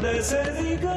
de se diga.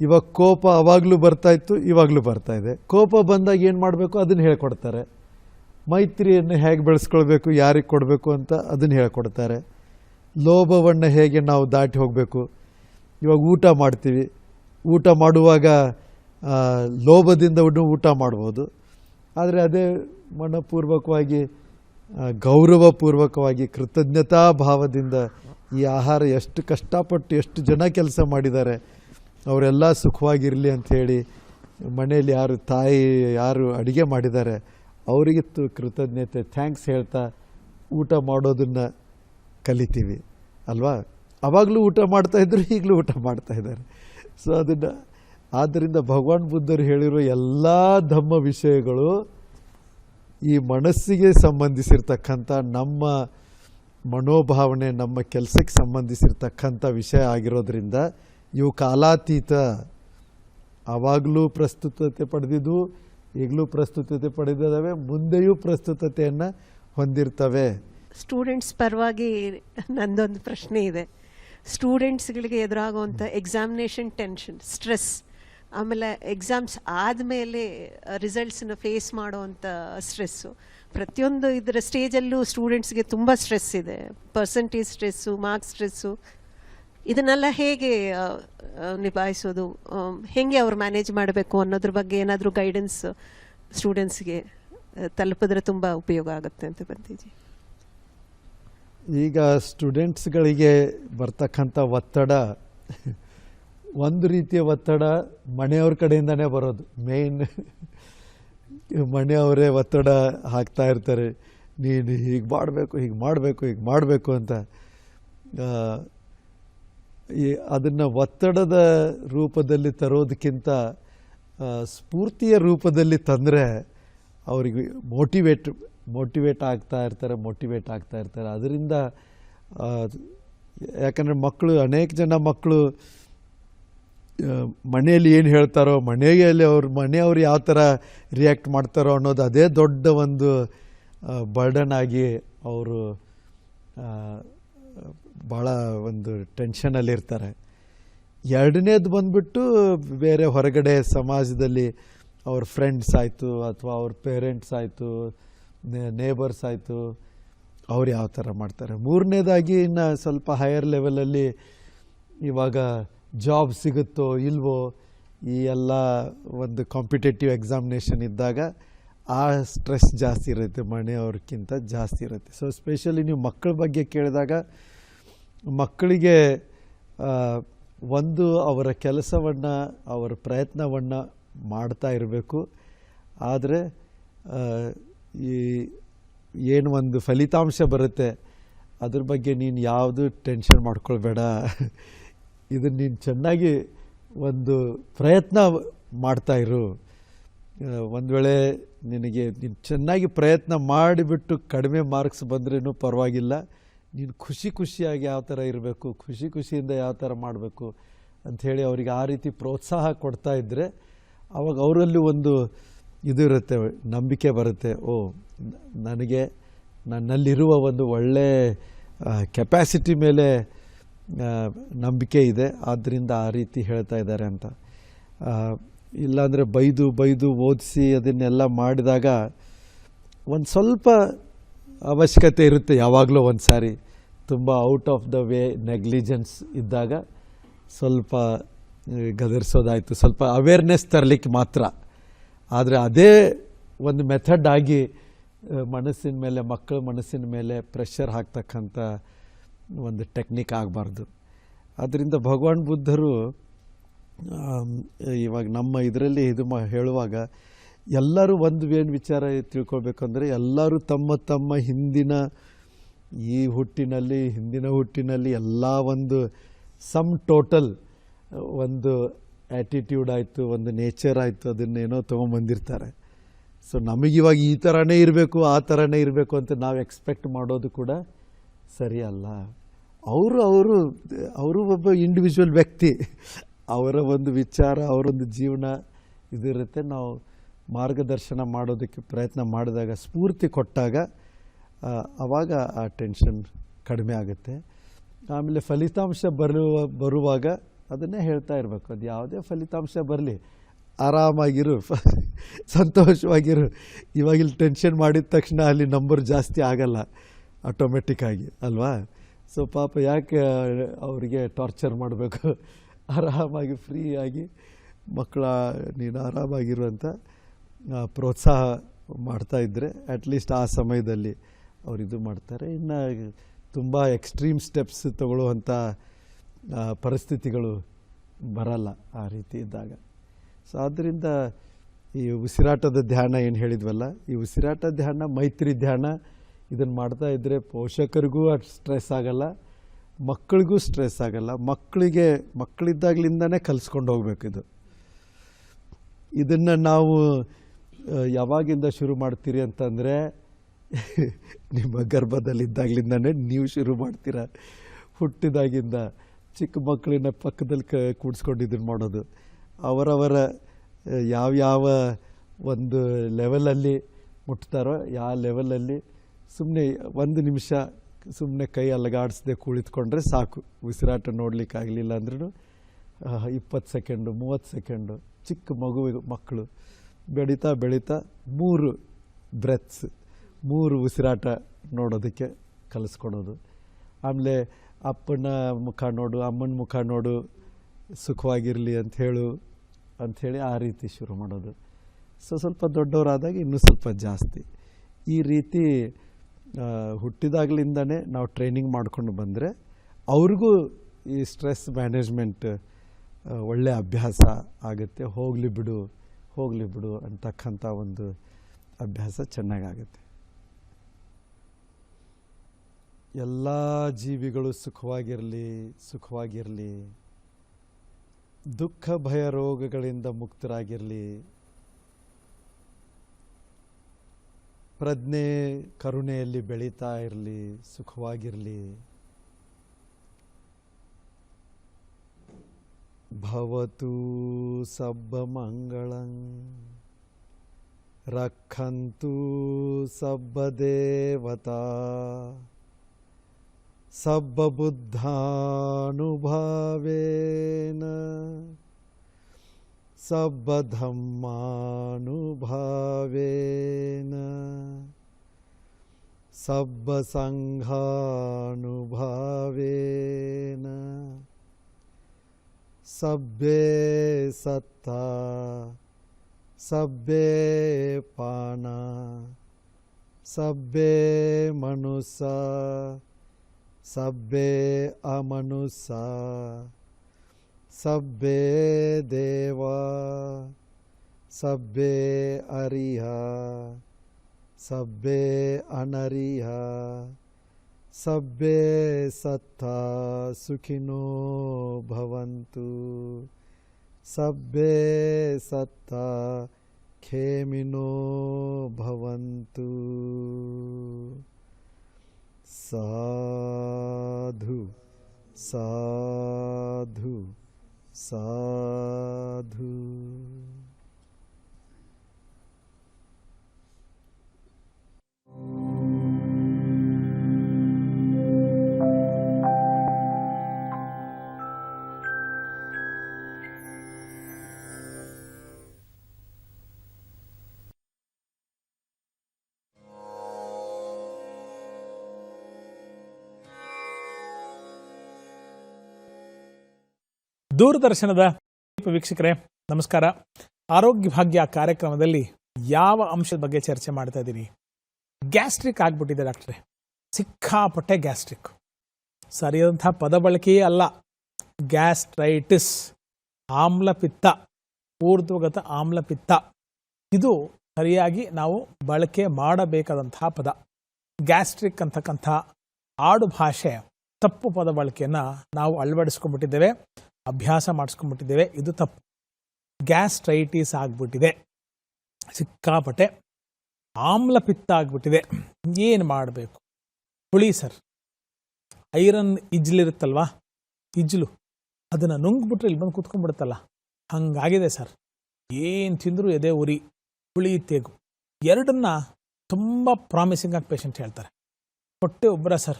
ಇವಾಗ ಕೋಪ ಅವಾಗಲೂ ಬರ್ತಾ ಇತ್ತು, ಇವಾಗಲೂ ಬರ್ತಾ ಇದೆ. ಕೋಪ ಬಂದಾಗ ಏನು ಮಾಡಬೇಕು? ಅದನ್ನು ಹೇಳ್ಕೊಡ್ತಾರೆ. ಮೈತ್ರಿಯನ್ನು ಹೇಗೆ ಬೆಳೆಸ್ಕೊಳ್ಬೇಕು, ಯಾರಿಗೆ ಕೊಡಬೇಕು ಅಂತ ಅದನ್ನು ಹೇಳ್ಕೊಡ್ತಾರೆ. ಲೋಭವನ್ನು ಹೇಗೆ ನಾವು ದಾಟಿ ಹೋಗಬೇಕು? ಇವಾಗ ಊಟ ಮಾಡ್ತೀವಿ. ಊಟ ಮಾಡುವಾಗ ಲೋಭದಿಂದ ಊಟ ಮಾಡ್ಬೋದು. ಆದರೆ ಅದೇ ಮನಪೂರ್ವಕವಾಗಿ ಗೌರವಪೂರ್ವಕವಾಗಿ, ಕೃತಜ್ಞತಾ ಭಾವದಿಂದ ಈ ಆಹಾರ ಎಷ್ಟು ಕಷ್ಟಪಟ್ಟು ಎಷ್ಟು ಜನ ಕೆಲಸ ಮಾಡಿದ್ದಾರೆ. ಅವರೆಲ್ಲ ಸುಖವಾಗಿರಲಿ ಅಂಥೇಳಿ ಮನೆಯಲ್ಲಿ ಯಾರು ತಾಯಿ ಯಾರು ಅಡುಗೆ ಮಾಡಿದ್ದಾರೆ, ಅವರಿಗೆ ತು- ಕೃತಜ್ಞತೆ, ಥ್ಯಾಂಕ್ಸ್ ಹೇಳ್ತಾ ಊಟ ಮಾಡೋದನ್ನು ಕಲಿತೀವಿ, ಅಲ್ವಾ? ಅವಾಗಲೂ ಊಟ ಮಾಡ್ತಾಯಿದ್ರು ಈಗಲೂ ಊಟ ಮಾಡ್ತಾ ಇದ್ದಾರೆ. ಸೊ ಅದನ್ನು ಆದ್ದರಿಂದ ಭಗವಾನ್ ಬುದ್ಧರು ಹೇಳಿರೋ ಎಲ್ಲ ಧಮ್ಮ ವಿಷಯಗಳು ಈ ಮನಸ್ಸಿಗೆ ಸಂಬಂಧಿಸಿರ್ತಕ್ಕಂಥ, ನಮ್ಮ ಮನೋಭಾವನೆ, ನಮ್ಮ ಕೆಲಸಕ್ಕೆ ಸಂಬಂಧಿಸಿರ್ತಕ್ಕಂಥ ವಿಷಯ ಆಗಿರೋದ್ರಿಂದ ಇವು ಕಾಲಾತೀತ. ಆವಾಗಲೂ ಪ್ರಸ್ತುತತೆ ಪಡೆದಿದ್ದು, ಈಗಲೂ ಪ್ರಸ್ತುತತೆ ಪಡೆದಿದ್ದಾವೆ, ಮುಂದೆಯೂ ಪ್ರಸ್ತುತತೆಯನ್ನು ಹೊಂದಿರ್ತವೆ. ಸ್ಟೂಡೆಂಟ್ಸ್ ಪರವಾಗಿ ನಂದೊಂದು ಪ್ರಶ್ನೆ ಇದೆ. ಸ್ಟೂಡೆಂಟ್ಸ್ಗಳಿಗೆ ಎದುರಾಗುವಂಥ ಎಕ್ಸಾಮಿನೇಷನ್ ಟೆನ್ಷನ್ ಸ್ಟ್ರೆಸ್ ಆಮೇಲೆ ಎಕ್ಸಾಮ್ಸ್ ಆದಮೇಲೆ ರಿಸಲ್ಟ್ಸನ್ನ ಫೇಸ್ ಮಾಡುವಂಥ ಸ್ಟ್ರೆಸ್ಸು ಪ್ರತಿಯೊಂದು ಇದರ ಸ್ಟೇಜಲ್ಲೂ ಸ್ಟೂಡೆಂಟ್ಸ್ಗೆ ತುಂಬ ಸ್ಟ್ರೆಸ್ ಇದೆ. ಪರ್ಸಂಟೇಜ್ ಸ್ಟ್ರೆಸ್ಸು ಮಾರ್ಕ್ಸ್ ಸ್ಟ್ರೆಸ್ಸು ಇದನ್ನೆಲ್ಲ ಹೇಗೆ ನಿಭಾಯಿಸೋದು? ಹೇಗೆ ಅವ್ರು ಮ್ಯಾನೇಜ್ ಮಾಡಬೇಕು ಅನ್ನೋದ್ರ ಬಗ್ಗೆ ಏನಾದರೂ ಗೈಡೆನ್ಸ್ ಸ್ಟೂಡೆಂಟ್ಸ್ಗೆ ತಲುಪಿದ್ರೆ ತುಂಬ ಉಪಯೋಗ ಆಗುತ್ತೆ ಅಂತ ಬಂದಿದ್ದೀವಿ ಈಗ ಸ್ಟೂಡೆಂಟ್ಸ್ಗಳಿಗೆ ಬರ್ತಕ್ಕಂಥ ಒತ್ತಡ, ಒಂದು ರೀತಿಯ ಒತ್ತಡ ಮನೆಯವ್ರ ಕಡೆಯಿಂದನೇ ಬರೋದು. ಮೇಯ್ನ್ ಮನೆಯವರೇ ಒತ್ತಡ ಹಾಕ್ತಾ ಇರ್ತಾರೆ. ನೀನು ಹೀಗೆ ಮಾಡಬೇಕು ಹೀಗೆ ಮಾಡಬೇಕು ಹೀಗೆ ಮಾಡಬೇಕು ಅಂತ. ಈ ಅದನ್ನು ಒತ್ತಡದ ರೂಪದಲ್ಲಿ ತರೋದಕ್ಕಿಂತ ಸ್ಫೂರ್ತಿಯ ರೂಪದಲ್ಲಿ ತಂದರೆ ಅವರಿಗೆ ಮೋಟಿವೇಟ್ ಮೋಟಿವೇಟ್ ಆಗ್ತಾ ಇರ್ತಾರೆ ಮೋಟಿವೇಟ್ ಆಗ್ತಾ ಇರ್ತಾರೆ. ಅದರಿಂದ ಯಾಕಂದರೆ ಮಕ್ಕಳು ಅನೇಕ ಜನ ಮಕ್ಕಳು ಮನೆಯಲ್ಲಿ ಏನು ಹೇಳ್ತಾರೋ, ಮನೆಯಲ್ಲಿ ಅವ್ರ ಮನೆಯವ್ರು ಯಾವ ಥರ ರಿಯಾಕ್ಟ್ ಮಾಡ್ತಾರೋ ಅನ್ನೋದು ಅದೇ ದೊಡ್ಡ ಒಂದು ಬರ್ಡನ್ ಆಗಿ ಅವರು ಭಾಳ ಒಂದು ಟೆನ್ಷನಲ್ಲಿರ್ತಾರೆ ಎರಡನೇದು ಬಂದ್ಬಿಟ್ಟು ಬೇರೆ ಹೊರಗಡೆ ಸಮಾಜದಲ್ಲಿ ಅವ್ರ ಫ್ರೆಂಡ್ಸ್ ಆಯಿತು ಅಥವಾ ಅವ್ರ ಪೇರೆಂಟ್ಸ್ ಆಯಿತು ನೇಬರ್ಸ್ ಆಯಿತು, ಅವ್ರು ಯಾವ ಥರ ಮಾಡ್ತಾರೆ? ಮೂರನೇದಾಗಿ ಇನ್ನು ಸ್ವಲ್ಪ ಹೈಯರ್ ಲೆವೆಲಲ್ಲಿ ಇವಾಗ ಜಾಬ್ ಸಿಗುತ್ತೋ ಇಲ್ವೋ ಈ ಎಲ್ಲ ಒಂದು ಕಾಂಪಿಟೇಟಿವ್ ಎಕ್ಸಾಮಿನೇಷನ್ ಇದ್ದಾಗ ಆ ಸ್ಟ್ರೆಸ್ ಜಾಸ್ತಿ ಇರುತ್ತೆ ಮನೆಯವ್ರಿಗಿಂತ ಜಾಸ್ತಿ ಇರುತ್ತೆ. ಸೊ ಸ್ಪೆಷಲಿ ನೀವು ಮಕ್ಕಳ ಬಗ್ಗೆ ಕೇಳಿದಾಗ ಮಕ್ಕಳಿಗೆ ಒಂದು ಅವರ ಕೆಲಸವನ್ನು, ಅವರ ಪ್ರಯತ್ನವನ್ನು ಮಾಡ್ತಾ ಇರಬೇಕು. ಆದರೆ ಈ ಏನು ಒಂದು ಫಲಿತಾಂಶ ಬರುತ್ತೆ, ಅದ್ರ ಬಗ್ಗೆ ನೀನು ಯಾವುದು ಟೆನ್ಷನ್ ಮಾಡ್ಕೊಳ್ಬೇಡ. ಇದನ್ನು ನೀನು ಚೆನ್ನಾಗಿ ಒಂದು ಪ್ರಯತ್ನ ಮಾಡ್ತಾ ಇರು. ಒಂದು ವೇಳೆ ನಿನಗೆ ನೀನು ಚೆನ್ನಾಗಿ ಪ್ರಯತ್ನ ಮಾಡಿಬಿಟ್ಟು ಕಡಿಮೆ ಮಾರ್ಕ್ಸ್ ಬಂದ್ರೂ ಪರವಾಗಿಲ್ಲ. ನೀನು ಖುಷಿ ಖುಷಿಯಾಗಿ ಯಾವ ಥರ ಇರಬೇಕು, ಖುಷಿ ಖುಷಿಯಿಂದ ಯಾವ ಥರ ಮಾಡಬೇಕು ಅಂಥೇಳಿ ಅವರಿಗೆ ಆ ರೀತಿ ಪ್ರೋತ್ಸಾಹ ಕೊಡ್ತಾ ಇದ್ದರೆ ಅವಾಗ ಅವರಲ್ಲಿ ಒಂದು ಇದು ಇರುತ್ತೆ, ನಂಬಿಕೆ ಬರುತ್ತೆ. ಓ, ನನಗೆ ನನ್ನಲ್ಲಿರುವ ಒಂದು ಒಳ್ಳೆ ಕೆಪ್ಯಾಸಿಟಿ ಮೇಲೆ ನಂಬಿಕೆ ಇದೆ ಆದ್ದರಿಂದ ಆ ರೀತಿ ಹೇಳ್ತಾ ಇದ್ದಾರೆ ಅಂತ. ಇಲ್ಲಾಂದರೆ ಬೈದು ಬೈದು ಓದಿಸಿ ಅದನ್ನೆಲ್ಲ ಮಾಡಿದಾಗ ಒಂದು ಸ್ವಲ್ಪ ಅವಶ್ಯಕತೆ ಇರುತ್ತೆ ಯಾವಾಗಲೂ ಒಂದು ಸಾರಿ ತುಂಬ out of the way negligence ಇದ್ದಾಗ ಸ್ವಲ್ಪ ಗದರಿಸೋದಾಯಿತು. ಸ್ವಲ್ಪ ಅವೇರ್ನೆಸ್ ತರಲಿಕ್ಕೆ ಮಾತ್ರ. ಆದರೆ ಅದೇ ಒಂದು ಮೆಥಡ್ ಆಗಿ ಮನಸ್ಸಿನ ಮೇಲೆ, ಮಕ್ಕಳ ಮನಸ್ಸಿನ ಮೇಲೆ ಪ್ರೆಷರ್ ಹಾಕ್ತಕ್ಕಂಥ ಒಂದು ಟೆಕ್ನಿಕ್ ಆಗಬಾರ್ದು. ಅದರಿಂದ ಭಗವಾನ್ ಬುದ್ಧರು ಇವಾಗ ನಮ್ಮ ಇದರಲ್ಲಿ ಇದು ಮಾ, ಹೇಳುವಾಗ ಎಲ್ಲರೂ ಒಂದು ಏನು ವಿಚಾರ ತಿಳ್ಕೊಳ್ಬೇಕಂದ್ರೆ ಎಲ್ಲರೂ ತಮ್ಮ ತಮ್ಮ ಹಿಂದಿನ ಈ ಹುಟ್ಟಿನಲ್ಲಿ, ಹಿಂದಿನ ಹುಟ್ಟಿನಲ್ಲಿ ಎಲ್ಲ ಒಂದು ಸಮ್ ಟೋಟಲ್ ಒಂದು ಆ್ಯಟಿಟ್ಯೂಡ್ ಆಯಿತು, ಒಂದು ನೇಚರ್ ಆಯಿತು, ಅದನ್ನೇನೋ ತೊಗೊಂಬಂದಿರ್ತಾರೆ. ಸೊ ನಮಗಿವಾಗ ಈ ಥರನೇ ಇರಬೇಕು, ಆ ಥರನೇ ಇರಬೇಕು ಅಂತ ನಾವು ಎಕ್ಸ್ಪೆಕ್ಟ್ ಮಾಡೋದು ಕೂಡ ಸರಿಯಲ್ಲ ಅವರು ಅವರು ಅವರು ಒಬ್ಬ ಇಂಡಿವಿಜುವಲ್ ವ್ಯಕ್ತಿ. ಅವರ ಒಂದು ವಿಚಾರ ಅವರೊಂದು ಜೀವನ ಇದಿರುತ್ತೆ. ನಾವು ಮಾರ್ಗದರ್ಶನ ಮಾಡೋದಕ್ಕೆ ಪ್ರಯತ್ನ ಮಾಡಿದಾಗ, ಸ್ಫೂರ್ತಿ ಕೊಟ್ಟಾಗ ಆವಾಗ ಆ ಟೆನ್ಷನ್ ಕಡಿಮೆ ಆಗುತ್ತೆ. ಆಮೇಲೆ ಫಲಿತಾಂಶ ಬರುವ, ಬರುವಾಗ ಅದನ್ನೇ ಹೇಳ್ತಾ ಇರಬೇಕು. ಅದು ಯಾವುದೇ ಫಲಿತಾಂಶ ಬರಲಿ. ಆರಾಮಾಗಿರು, ಸಂತೋಷವಾಗಿರು. ಇವಾಗ ಇಲ್ಲಿ ಟೆನ್ಷನ್ ಮಾಡಿದ ತಕ್ಷಣ ಅಲ್ಲಿ ನಂಬರ್ ಜಾಸ್ತಿ ಆಗಲ್ಲ ಆಟೋಮೆಟಿಕ್ಕಾಗಿ ಅಲ್ವಾ? ಸೊ ಪಾಪ ಯಾಕೆ ಅವರಿಗೆ ಟಾರ್ಚರ್ ಮಾಡಬೇಕು? ಆರಾಮಾಗಿ ಫ್ರೀಯಾಗಿ ಮಕ್ಕಳ ನೀನು ಆರಾಮಾಗಿರುವಂಥ ಪ್ರೋತ್ಸಾಹ ಮಾಡ್ತಾ ಇದ್ದರೆ ಅಟ್ಲೀಸ್ಟ್ ಆ ಸಮಯದಲ್ಲಿ. ಅವ್ರು ಇದು ಮಾಡ್ತಾರೆ. ಇನ್ನು ತುಂಬ ಎಕ್ಸ್ಟ್ರೀಮ್ ಸ್ಟೆಪ್ಸ್ ತಗೊಳ್ಳುವಂಥ ಪರಿಸ್ಥಿತಿಗಳು ಬರಲ್ಲ ಆ ರೀತಿ ಇದ್ದಾಗ. ಸೊ ಆದ್ದರಿಂದ ಈ ಉಸಿರಾಟದ ಧ್ಯಾನ ಏನು ಹೇಳಿದ್ವಲ್ಲ, ಈ ಉಸಿರಾಟ ಧ್ಯಾನ, ಮೈತ್ರಿ ಧ್ಯಾನ ಇದನ್ನು ಮಾಡ್ತಾ ಇದ್ದರೆ ಪೋಷಕರಿಗೂ ಅಷ್ಟು ಸ್ಟ್ರೆಸ್ ಆಗಲ್ಲ ಮಕ್ಕಳಿಗೂ ಸ್ಟ್ರೆಸ್ ಆಗಲ್ಲ. ಮಕ್ಕಳಿಗೆ ಮಕ್ಕಳಿದ್ದಾಗಲಿಂದನೇ ಕಲಿಸ್ಕೊಂಡು ಹೋಗ್ಬೇಕು ಇದು. ಇದನ್ನು ನಾವು ಯಾವಾಗಿಂದ ಶುರು ಮಾಡ್ತೀರಿ ಅಂತಂದರೆ ನಿಮ್ಮ ಗರ್ಭದಲ್ಲಿದ್ದಾಗಲಿಂದನೇ ನೀವು ಶುರು ಮಾಡ್ತೀರ? ಹುಟ್ಟಿದಾಗಿಂದ ಚಿಕ್ಕ ಮಕ್ಕಳನ್ನ ಪಕ್ಕದಲ್ಲಿ ಕ ಕೂಡಿಸ್ಕೊಂಡು ಮಾಡೋದು. ಅವರವರ ಯಾವ್ಯಾವ ಒಂದು ಲೆವೆಲಲ್ಲಿ ಮುಟ್ತಾರೋ ಯಾವ ಲೆವೆಲಲ್ಲಿ ಸುಮ್ಮನೆ ಒಂದು ನಿಮಿಷ ಸುಮ್ಮನೆ ಕೈ ಅಲಗಾಡಿಸ್ದೆ ಕುಳಿತುಕೊಂಡ್ರೆ ಸಾಕು. ಉಸಿರಾಟ ನೋಡಲಿಕ್ಕಾಗಲಿಲ್ಲ ಅಂದ್ರೂ ಇಪ್ಪತ್ತು ಸೆಕೆಂಡು, ಮೂವತ್ತು ಸೆಕೆಂಡು ಚಿಕ್ಕ ಮಗುವಿಗೆ ಮಕ್ಕಳು ಬೆಳೀತಾ ಬೆಳೀತಾ ಮೂರು ಬ್ರೆತ್ಸ್ ಮೂರು ಉಸಿರಾಟ ನೋಡೋದಕ್ಕೆ ಕಲಿಸ್ಕೊಡೋದು. ಆಮೇಲೆ ಅಪ್ಪನ ಮುಖ ನೋಡು, ಅಮ್ಮನ ಮುಖ ನೋಡು, ಸುಖವಾಗಿರಲಿ ಅಂತ ಹೇಳು ಅಂಥೇಳಿ ಆ ರೀತಿ ಶುರು ಮಾಡೋದು. ಸೊ ಸ್ವಲ್ಪ ದೊಡ್ಡವರಾದಾಗ ಇನ್ನೂ ಸ್ವಲ್ಪ ಜಾಸ್ತಿ. ಈ ರೀತಿ ಹುಟ್ಟಿದಾಗಲಿಂದನೇ ನಾವು ಟ್ರೈನಿಂಗ್ ಮಾಡ್ಕೊಂಡು ಬಂದರೆ ಅವ್ರಿಗೂ ಈ ಸ್ಟ್ರೆಸ್ ಮ್ಯಾನೇಜ್ಮೆಂಟ್ ಒಳ್ಳೆಯ ಅಭ್ಯಾಸ ಆಗುತ್ತೆ. ಹೋಗಲಿ ಬಿಡು ಹೋಗಲಿ ಬಿಡು ಅಂತಕ್ಕಂಥ ಒಂದು ಅಭ್ಯಾಸ ಚೆನ್ನಾಗಾಗುತ್ತೆ. ಎಲ್ಲ ಜೀವಿಗಳು ಸುಖವಾಗಿರಲಿ ಸುಖವಾಗಿರಲಿ, ದುಃಖ, ಭಯ, ರೋಗಗಳಿಂದ ಮುಕ್ತರಾಗಿರಲಿ, ಪ್ರಜ್ಞೆ, ಕರುಣೆಯಲ್ಲಿ ಬೆಳೀತಾ ಇರಲಿ, ಸುಖವಾಗಿರಲಿ, ಭವತು ಸಬ್ಬ ಮಂಗಳಂ, ರಕ್ಷಂತು ಸಬ್ಬ සබ්බබුද්ධානුභාවේන සබ්බධම්මානුභාවේන සබ්බ සංඝානුභාවේන සබ්බේ සත්තා සබ්බේ පානා සබ්බේ මනුසා सबे अमनुषा सभ्य देवा सब्बे अरिहा सब्बे अनरिहा सब्बे सत्ता सुखिनो भवन्तु सब्बे सत्ता खेमिनो भवन्तु। साधु साधु साधु। ದೂರದರ್ಶನದ ವೀಕ್ಷಕರೇ, ನಮಸ್ಕಾರ. ಆರೋಗ್ಯ ಭಾಗ್ಯ ಕಾರ್ಯಕ್ರಮದಲ್ಲಿ ಯಾವ ಅಂಶದ ಬಗ್ಗೆ ಚರ್ಚೆ ಮಾಡ್ತಾ ಇದ್ದೀನಿ? ಗ್ಯಾಸ್ಟ್ರಿಕ್ ಆಗಿಬಿಟ್ಟಿದೆ ಡಾಕ್ಟ್ರೆ. ಸಿಕ್ಕಾಪಟ್ಟೆ ಗ್ಯಾಸ್ಟ್ರಿಕ್. ಸರಿಯಾದಂಥ ಪದ ಬಳಕೆಯೇ ಅಲ್ಲ. ಗ್ಯಾಸ್ಟ್ರೈಟಿಸ್, ಆಮ್ಲಪಿತ್ತ, ಊರ್ಧ್ವಗತ ಆಮ್ಲಪಿತ್ತ. ಇದು ಸರಿಯಾಗಿ ನಾವು ಬಳಕೆ ಮಾಡಬೇಕಾದಂತಹ ಪದ. ಗ್ಯಾಸ್ಟ್ರಿಕ್ ಅಂತಕ್ಕಂಥ ಆಡು ಭಾಷೆ ತಪ್ಪು ಪದ ಬಳಕೆಯನ್ನು ನಾವು ಅಳವಡಿಸ್ಕೊಂಡ್ಬಿಟ್ಟಿದ್ದೇವೆ. ಅಭ್ಯಾಸ ಮಾಡಿಸ್ಕೊಂಡ್ಬಿಟ್ಟಿದ್ದೇವೆ. ಇದು ತಪ್ಪು. ಗ್ಯಾಸ್ಟ್ರೈಟಿಸ್ ಆಗ್ಬಿಟ್ಟಿದೆ. ಸಿಕ್ಕಾಪಟ್ಟೆ ಆಮ್ಲ ಪಿತ್ತ ಆಗ್ಬಿಟ್ಟಿದೆ. ಏನು ಮಾಡಬೇಕು? ಹುಳಿ ಸರ್. ಐರನ್ ಇಜ್ಲಿರುತ್ತಲ್ವಾ ಇಜ್ಲು. ಅದನ್ನು ನುಂಗ್ಬಿಟ್ರೆ ಇಲ್ಲಿ ಬಂದು ಕೂತ್ಕೊಂಡ್ಬಿಡುತ್ತಲ್ಲ? ಹಂಗಾಗಿದೆ ಸರ್. ಏನು ತಿಂದರೂ ಎದೆ ಉರಿ, ಹುಳಿ ತೇಗು. ಎರಡನ್ನ ತುಂಬ ಪ್ರಾಮಿಸಿಂಗ್ ಆಗಿ ಪೇಷಂಟ್ ಹೇಳ್ತಾರೆ. ಹೊಟ್ಟೆ ಒಬ್ಬರ ಸರ್.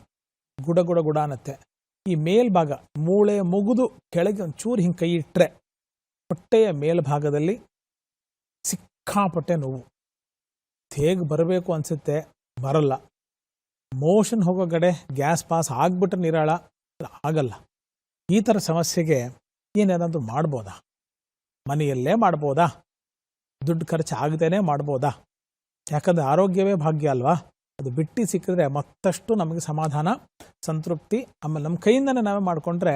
ಗುಡ ಗುಡ ಗುಡ ಅನ್ನತ್ತೆ. ಈ ಮೇಲ್ಭಾಗ ಮೂಳೆ ಮುಗಿದು ಕೆಳಗೆ ಒಂಚೂರು ಹಿಂಗೆ ಕೈ ಇಟ್ಟರೆ ಹೊಟ್ಟೆಯ ಮೇಲ್ಭಾಗದಲ್ಲಿ ಸಿಕ್ಕಾಪಟ್ಟೆ ನೋವು. ತೇಗ್ ಬರಬೇಕು ಅನಿಸುತ್ತೆ? ಬರಲ್ಲ. ಮೋಷನ್ ಹೋಗೋ ಕಡೆ ಗ್ಯಾಸ್ ಪಾಸ್ ಆಗ್ಬಿಟ್ರೆ ನಿರಾಳ. ಆಗಲ್ಲ. ಈ ಥರ ಸಮಸ್ಯೆಗೆ ಏನೇನಾದರೂ ಮಾಡ್ಬೋದಾ? ಮನೆಯಲ್ಲೇ ಮಾಡ್ಬೋದಾ? ದುಡ್ಡು ಖರ್ಚು ಆಗದೇನೆ ಮಾಡ್ಬೋದಾ? ಯಾಕಂದರೆ ಆರೋಗ್ಯವೇ ಭಾಗ್ಯ ಅಲ್ವಾ? ಅದು ಬಿಟ್ಟು ಸಿಕ್ಕಿದ್ರೆ ಮತ್ತಷ್ಟು ನಮಗೆ ಸಮಾಧಾನ, ಸಂತೃಪ್ತಿ, ಆಮೇಲೆ ನಮ್ಮ ಕೈಯಿಂದನೇ ನಾವೇ ಮಾಡಿಕೊಂಡ್ರೆ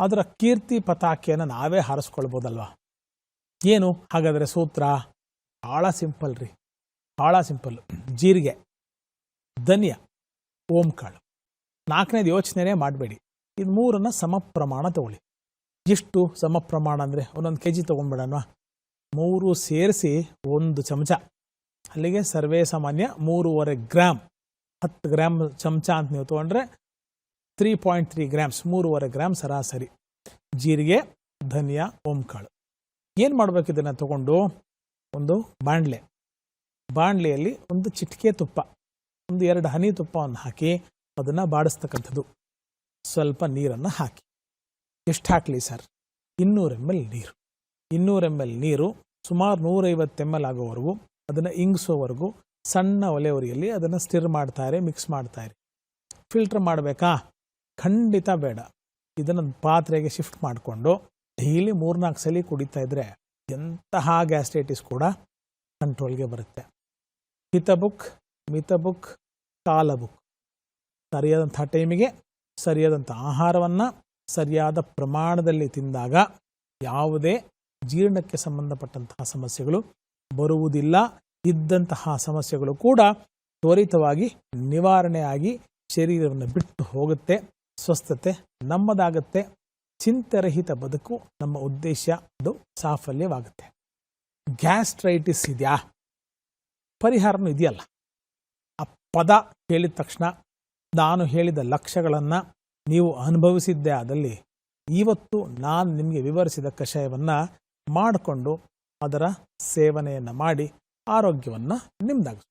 ಅದರ ಕೀರ್ತಿ ಪತಾಕೆಯನ್ನು ನಾವೇ ಹಾರಿಸ್ಕೊಳ್ಬೋದಲ್ವಾ? ಏನು? ಹಾಗಾದರೆ ಸೂತ್ರ ಭಾಳ ಸಿಂಪಲ್ ರೀ. ಭಾಳ ಸಿಂಪಲ್. ಜೀರಿಗೆ, ಧನಿಯ ಓಂ ಕಾಳು ನಾಲ್ಕನೇದು ಯೋಚನೆನೇ ಮಾಡಬೇಡಿ. ಇದು ಮೂರನ್ನು ಸಮ ಪ್ರಮಾಣ ತಗೊಳ್ಳಿ. ಎಷ್ಟು ಸಮ ಪ್ರಮಾಣ ಅಂದರೆ ಒಂದೊಂದು ಕೆ ಜಿ ತೊಗೊಂಡ್ಬಿಡೋಣ. ಮೂರು ಸೇರಿಸಿ ಒಂದು ಚಮಚ. ಅಲ್ಲಿಗೆ ಸರ್ವೇ ಸಾಮಾನ್ಯ ಮೂರುವರೆ ಗ್ರಾಮ್ ಹತ್ತು ಗ್ರಾಮ್ ಚಮಚ ಅಂತ ನೀವು ತೊಗೊಂಡ್ರೆ ತ್ರೀ ಪಾಯಿಂಟ್ ತ್ರೀ ಗ್ರಾಮ್ಸ್ ಮೂರುವರೆ ಗ್ರಾಮ್ ಸರಾಸರಿ. ಜೀರಿಗೆ, ಧನಿಯಾ, ಓಂಕಾಳು. ಏನು ಮಾಡಬೇಕು ಇದನ್ನು ತಗೊಂಡು? ಒಂದು ಬಾಣಲೆ. ಬಾಣಲೆಯಲ್ಲಿ ಒಂದು ಚಿಟಿಕೆ ತುಪ್ಪ, ಒಂದು ಎರಡು ಹನಿ ತುಪ್ಪವನ್ನು ಹಾಕಿ ಅದನ್ನು ಬಾಡಿಸ್ತಕ್ಕಂಥದ್ದು. ಸ್ವಲ್ಪ ನೀರನ್ನು ಹಾಕಿ. ಎಷ್ಟು ಹಾಕಲಿ ಸರ್? ಇನ್ನೂರು ಎಂ ಎಲ್ ನೀರು. ಇನ್ನೂರು ಎಂ ಎಲ್ ನೀರು ಸುಮಾರು ನೂರೈವತ್ತು ಎಂ ಎಲ್ ಆಗೋವರೆಗೂ ಅದನ್ನು ಇಂಗಿಸೋವರೆಗೂ ಸಣ್ಣ ಒಲೆ ಉರಿಯಲ್ಲಿ ಅದನ್ನು ಸ್ಟಿರ್ ಮಾಡ್ತಾರೆ ಮಿಕ್ಸ್ ಮಾಡ್ತಾರೆ. ಫಿಲ್ಟರ್ ಮಾಡಬೇಕಾ? ಖಂಡಿತ ಬೇಡ. ಇದನ್ನು ಪಾತ್ರೆಗೆ ಶಿಫ್ಟ್ ಮಾಡಿಕೊಂಡು ಡೈಲಿ ಮೂರ್ನಾಲ್ಕು ಸಲ ಕುಡಿತಾ ಇದ್ರೆ ಎಂತಹ ಗ್ಯಾಸ್ಟ್ರೈಟಿಸ್ ಕೂಡ ಕಂಟ್ರೋಲ್ಗೆ ಬರುತ್ತೆ. ಹಿತಬುಕ್ ಮಿತಬುಕ್ ಕಾಲಬುಕ್ ಸರಿಯಾದಂಥ ಟೈಮಿಗೆ ಸರಿಯಾದಂಥ ಆಹಾರವನ್ನು ಸರಿಯಾದ ಪ್ರಮಾಣದಲ್ಲಿ ತಿಂದಾಗ ಯಾವುದೇ ಜೀರ್ಣಕ್ಕೆ ಸಂಬಂಧಪಟ್ಟಂತಹ ಸಮಸ್ಯೆಗಳು ಬರುವುದಿಲ್ಲ. ಇದ್ದಂತಹ ಸಮಸ್ಯೆಗಳು ಕೂಡ ತ್ವರಿತವಾಗಿ ನಿವಾರಣೆಯಾಗಿ ಶರೀರವನ್ನು ಬಿಟ್ಟು ಹೋಗುತ್ತೆ. ಸ್ವಸ್ಥತೆ ನಮ್ಮದಾಗತ್ತೆ. ಚಿಂತೆರಹಿತ ಬದುಕು ನಮ್ಮ ಉದ್ದೇಶ, ಅದು ಸಾಫಲ್ಯವಾಗುತ್ತೆ. ಗ್ಯಾಸ್ಟ್ರೈಟಿಸ್ ಇದೆಯಾ? ಪರಿಹಾರನೂ ಇದೆಯಲ್ಲ? ಆ ಪದ ಹೇಳಿದ ತಕ್ಷಣ ನಾನು ಹೇಳಿದ ಲಕ್ಷ್ಯಗಳನ್ನು ನೀವು ಅನುಭವಿಸಿದ್ದೇ ಆದಲ್ಲಿ ಇವತ್ತು ನಾನು ನಿಮಗೆ ವಿವರಿಸಿದ ಕಷಾಯವನ್ನು ಮಾಡಿಕೊಂಡು ಅದರ ಸೇವನೆಯನ್ನು ಮಾಡಿ ಆರೋಗ್ಯವನ್ನು ನಿಮ್ದಾಗಿಸಿ